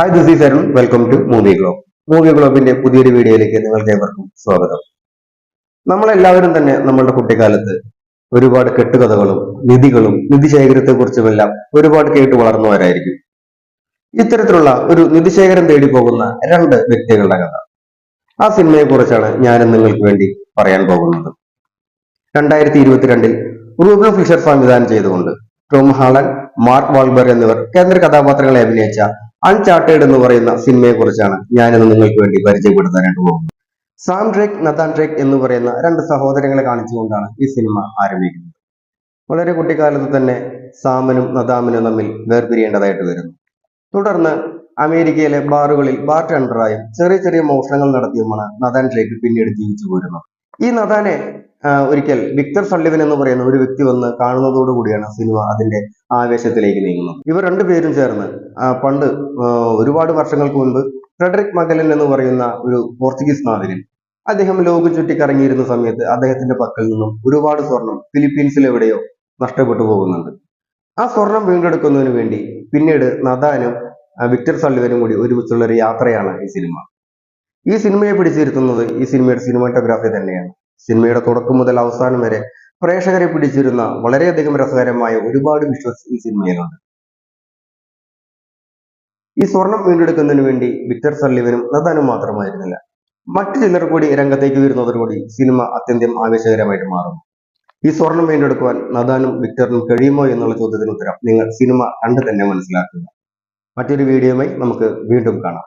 Hi this is Arun welcome to movie globe movie ഗ്ലോബിന്റെ പുതിയൊരു വീഡിയോയിലേക്ക് നിങ്ങൾക്ക് ഏവർക്കും സ്വാഗതം. നമ്മളെല്ലാവരും തന്നെ നമ്മളുടെ കുട്ടിക്കാലത്ത് ഒരുപാട് കെട്ടുകഥകളും നിധികളും നിധി ശേഖരത്തെ കുറിച്ചുമെല്ലാം ഒരുപാട് കേട്ട് വളർന്നവരായിരിക്കും. ഇത്തരത്തിലുള്ള ഒരു നിധിശേഖരം തേടി പോകുന്ന രണ്ട് വ്യക്തികളുടെ കഥ. ആ സിനിമയെ കുറിച്ചാണ് ഞാനും നിങ്ങൾക്ക് വേണ്ടി പറയാൻ പോകുന്നത്. രണ്ടായിരത്തി ഇരുപത്തിരണ്ടിൽ റൂബിൻ ഫിഷർ സംവിധാനം ചെയ്തുകൊണ്ട് ടോം ഹാളൻ മാർക്ക് വാൾബർ എന്നിവർ കേന്ദ്ര കഥാപാത്രങ്ങളെ അഭിനയിച്ച അൺചാർട്ടേഡ് എന്ന് പറയുന്ന സിനിമയെ കുറിച്ചാണ് ഞാനിന്ന് നിങ്ങൾക്ക് വേണ്ടി പരിചയപ്പെടുത്താനായിട്ട് പോകുന്നത്. സാം ഡ്രേക്ക് നതാൻ ഡ്രേക്ക് എന്ന് പറയുന്ന രണ്ട് സഹോദരങ്ങളെ കാണിച്ചുകൊണ്ടാണ് ഈ സിനിമ ആരംഭിക്കുന്നത്. വളരെ കുട്ടിക്കാലത്ത് തന്നെ സാമനും നദാമനും തമ്മിൽ വേർപിരിയേണ്ടതായിട്ട് വരുന്നു. തുടർന്ന് അമേരിക്കയിലെ ബാറുകളിൽ ബാർ ടെൻഡറായും ചെറിയ ചെറിയ മോഷണങ്ങൾ നടത്തിയുമാണ് നദാൻ ഡ്രേക്ക് പിന്നീട് ജീവിച്ചു പോരുന്നത്. ഈ നദാനെ ഒരിക്കൽ വിക്ടർ സള്ളിവൻ എന്ന് പറയുന്ന ഒരു വ്യക്തി വന്ന് കാണുന്നതോടുകൂടിയാണ് സിനിമ അതിന്റെ ആവേശത്തിലേക്ക് നീങ്ങുന്നത്. ഇവർ രണ്ടുപേരും ചേർന്ന് പണ്ട് ഒരുപാട് വർഷങ്ങൾക്ക് മുൻപ് ഫ്രെഡറിക് മഗലൻ എന്ന് പറയുന്ന ഒരു പോർച്ചുഗീസ് നാവികൻ അദ്ദേഹം ലോകം ചുറ്റിക്കറങ്ങിയിരുന്ന സമയത്ത് അദ്ദേഹത്തിന്റെ പക്കൽ നിന്നും ഒരുപാട് സ്വർണം ഫിലിപ്പീൻസിൽ എവിടെയോ നഷ്ടപ്പെട്ടു പോകുന്നുണ്ട്. ആ സ്വർണം വീണ്ടെടുക്കുന്നതിന് വേണ്ടി പിന്നീട് നദാനും വിക്ടർ സള്ളിവനും കൂടി ഒരുമിച്ചുള്ള ഒരു യാത്രയാണ് ഈ സിനിമ. ഈ സിനിമയെ പിടിച്ചിരുത്തുന്നത് ഈ സിനിമയുടെ സിനിമാറ്റോഗ്രാഫി തന്നെയാണ്. സിനിമയുടെ തുടക്കം മുതൽ അവസാനം വരെ പ്രേക്ഷകരെ പിടിച്ചിരുന്ന വളരെയധികം രസകരമായ ഒരുപാട് വിഷ്വൽസ് ഈ സിനിമയിലുണ്ട്. ഈ സ്വർണം വീണ്ടെടുക്കുന്നതിന് വേണ്ടി വിക്ടർ സല്ലിവനും നദാനും മാത്രമായിരുന്നില്ല. മറ്റു ചിലർ കൂടി രംഗത്തേക്ക് വരുന്നതോടുകൂടി സിനിമ അത്യന്തം ആവേശകരമായിട്ട് മാറുന്നു. ഈ സ്വർണം വീണ്ടെടുക്കുവാൻ നദാനും വിക്ടറിനും കഴിയുമോ എന്നുള്ള ചോദ്യത്തിന് ഉത്തരം നിങ്ങൾ സിനിമ കണ്ട് തന്നെ മനസ്സിലാക്കുക. മറ്റൊരു വീഡിയോയുമായി നമുക്ക് വീണ്ടും കാണാം.